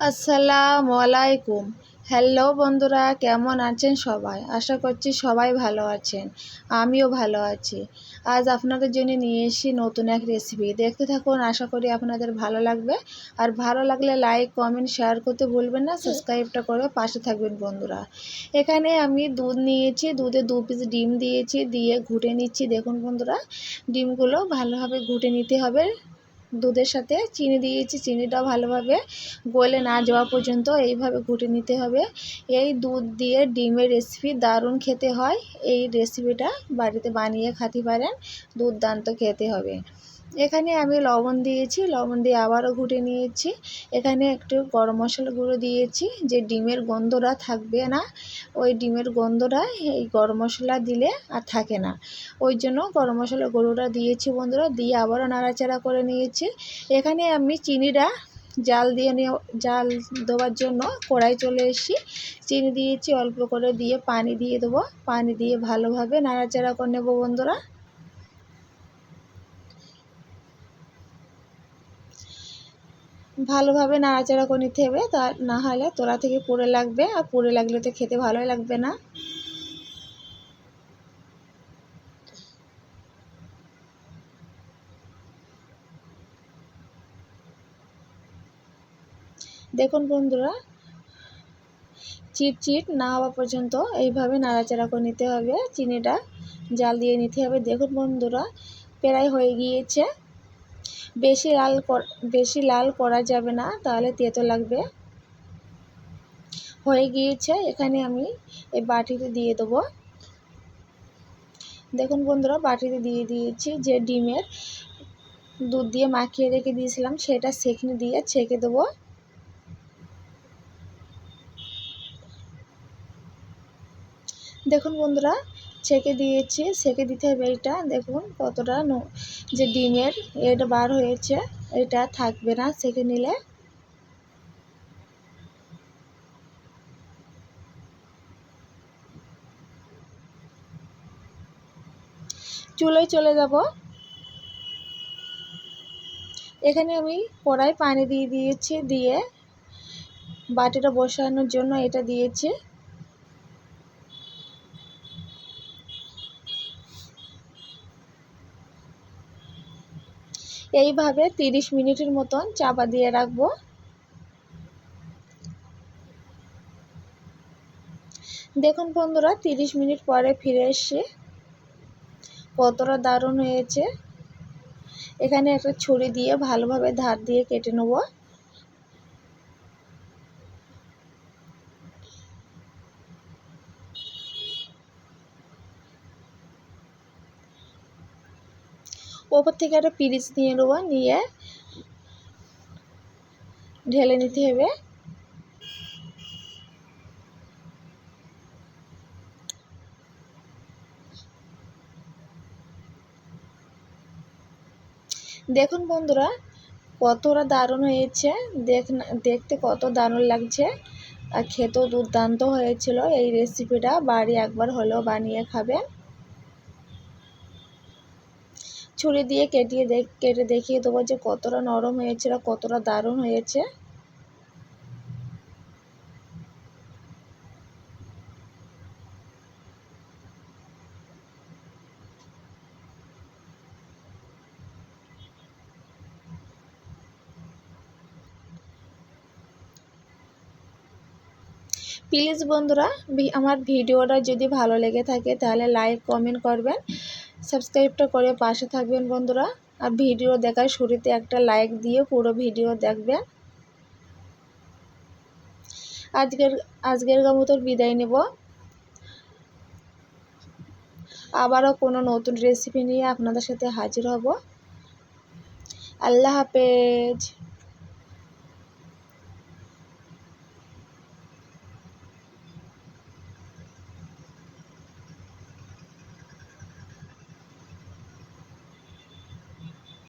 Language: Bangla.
আসসালামু আলাইকুম হ্যালো বন্ধুরা, কেমন আছেন সবাই? আশা করছি সবাই ভালো আছেন। আমিও ভালো আছি। আজ আপনাদের জন্য নিয়ে এসেছি নতুন এক রেসিপি দেখতে থাকুন, আশা করি আপনাদের ভালো লাগবে। আর ভালো লাগলে লাইক কমেন্ট শেয়ার করতে ভুলবেন না। সাবস্ক্রাইবটা করে পাশে থাকবেন বন্ধুরা। এখানে আমি দুধ নিয়েছি। দুধে দু পিস ডিম দিয়েছি, দিয়ে ঘুটে নিচ্ছি। দেখুন বন্ধুরা, ডিমগুলো ভালোভাবে ঘুটে নিতে হবে। দুধের সাথে চিনি দিয়েছি চিনিটা ভালোভাবে গলে না যাওয়া পর্যন্ত এইভাবে ঘুটে নিতে হবে। এই দুধ দিয়ে ডিমের রেসিপি দারুণ খেতে হয়। এই রেসিপিটা বাড়িতে বানিয়ে খাতে পারেন, দুর্দান্ত খেতে হবে। এখানে আমি লবণ দিয়েছি, লবণ দিয়ে আবারও ঘুটে নিয়েছি। এখানে একটু গরম মশলা গুঁড়ো দিয়েছি, যে ডিমের গন্ধটা থাকবে না, ওই ডিমের গন্ধটা এই গরম মশলা দিলে আর থাকে না। ওই জন্য গরম মশলা গুঁড়োটা দিয়েছি বন্ধুরা, দিয়ে আবারও নাড়াচাড়া করে নিয়েছি। এখানে আমি চিনিটা জাল দিয়ে নিয়ে জাল দেওয়ার জন্য কড়াই চলে এসেছি। চিনি দিয়েছি, অল্প করে দিয়ে পানি দিয়ে দেবো। পানি দিয়ে ভালোভাবে নাড়াচাড়া করে নেব বন্ধুরা। ভালোভাবে নাড়াচাড়া করে নিতে হবে। তা না হলে তোলা থেকে পড়ে লাগবে আর পড়ে লাগলে তো খেতে ভালোই লাগবে না। দেখুন বন্ধুরা চিট না হওয়া পর্যন্ত এইভাবে নাড়াচাড়া করে নিতে হবে। চিনিটা জাল দিয়ে নিতে হবে। দেখুন বন্ধুরা, প্রায় হয়ে গিয়েছে। বেশি লাল বেশি লাল করা যাবে না, তাহলে তেতো লাগবে। হয়ে গিয়েছে, এখানে আমি এই বাটিতে দিয়ে দেবো। দেখুন বন্ধুরা, বাটিতে দিয়ে দিয়েছি যে ডিমের দুধ দিয়ে মাখিয়ে রেখে দিয়েছিলাম, সেটা সেখানে দিয়ে ছেঁকে দেবো। দেখুন বন্ধুরা ছেঁকে দিয়েছি সেঁকে দিতে হবে এইটা দেখুন কতটা নো, যে ডিমের এটা বার হয়েছে, এটা থাকবে না সেঁকে নিলে। চুলোয় চলে যাব। এখানে আমি কড়াই পানি দিয়ে দিয়েছি, দিয়ে বাটিটা বসানোর জন্য এটা দিয়েছি। এইভাবে তিরিশ মিনিটের মতন চাপা দিয়ে রাখব। দেখুন বন্ধুরা, তিরিশ মিনিট পরে ফিরে এসে কতটা দারুণ হয়েছে। এখানে একটা ছুরি দিয়ে ভালোভাবে ধার দিয়ে কেটে নেব। ওপর থেকে একটা পিরিচ নিয়ে নেব, নিয়ে ঢেলে নিতে হবে। দেখুন বন্ধুরা, কতটা দারুণ হয়েছে। দেখ দেখতে কত দারুণ লাগছে। আর খেতেও দুর্দান্ত হয়েছিল এই রেসিপিটা বাড়ি একবার হলেও বানিয়ে খাবেন। ছুরি দিয়ে কেটিয়ে কেটে দেখিয়ে দেবো যে কতটা নরম হয়েছে আর কতটা দারুণ হয়েছে। প্লিজ বন্ধুরা আমার ভিডিওটা যদি ভালো লেগে থাকে তাহলে লাইক, কমেন্ট করবেন। সাবস্ক্রাইবটা করে পাশে থাকবেন বন্ধুরা। আর ভিডিও দেখার শুরুতে একটা লাইক দিয়ে পুরো ভিডিও দেখবেন। আজকের আজকের মতো বিদায় নেব। আবারও কোনো নতুন রেসিপি নিয়ে আপনাদের সাথে হাজির হব। আল্লাহ হাফেজ।